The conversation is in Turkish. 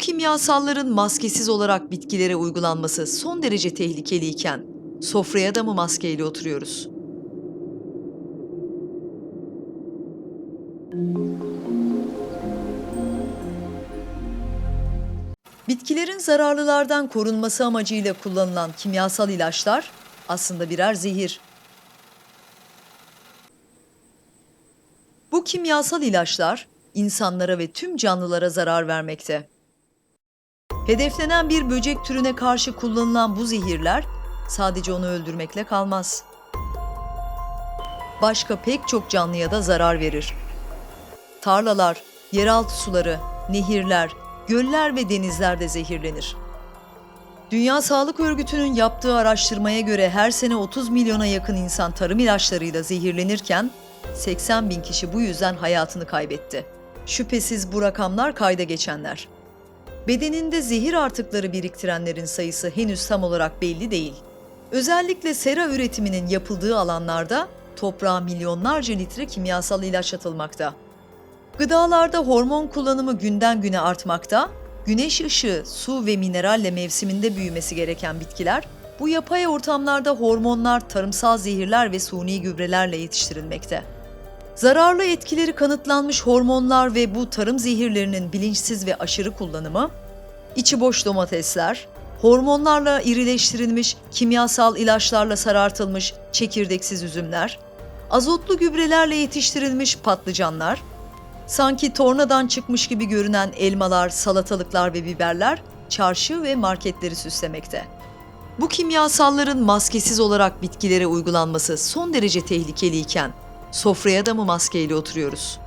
kimyasalların maskesiz olarak bitkilere uygulanması son derece tehlikeliyken sofraya da mı maskeyle oturuyoruz? Bitkilerin zararlılardan korunması amacıyla kullanılan kimyasal ilaçlar aslında birer zehir. Bu kimyasal ilaçlar insanlara ve tüm canlılara zarar vermekte. Hedeflenen bir böcek türüne karşı kullanılan bu zehirler sadece onu öldürmekle kalmaz. Başka pek çok canlıya da zarar verir. Tarlalar, yeraltı suları, nehirler, göller ve denizler de zehirlenir. Dünya Sağlık Örgütü'nün yaptığı araştırmaya göre her sene 30 milyona yakın insan tarım ilaçlarıyla zehirlenirken 80 bin kişi bu yüzden hayatını kaybetti. Şüphesiz bu rakamlar kayda geçenler. Bedeninde zehir artıkları biriktirenlerin sayısı henüz tam olarak belli değil. Özellikle sera üretiminin yapıldığı alanlarda toprağa milyonlarca litre kimyasal ilaç atılmakta. Gıdalarda hormon kullanımı günden güne artmakta, güneş ışığı, su ve mineralle mevsiminde büyümesi gereken bitkiler, bu yapay ortamlarda hormonlar, tarımsal zehirler ve suni gübrelerle yetiştirilmekte. Zararlı etkileri kanıtlanmış hormonlar ve bu tarım zehirlerinin bilinçsiz ve aşırı kullanımı, içi boş domatesler, hormonlarla irileştirilmiş, kimyasal ilaçlarla sarartılmış çekirdeksiz üzümler, azotlu gübrelerle yetiştirilmiş patlıcanlar, sanki tornadan çıkmış gibi görünen elmalar, salatalıklar ve biberler çarşı ve marketleri süslemekte. Bu kimyasalların maskesiz olarak bitkilere uygulanması son derece tehlikeliyken sofraya da mı maskeyle oturuyoruz?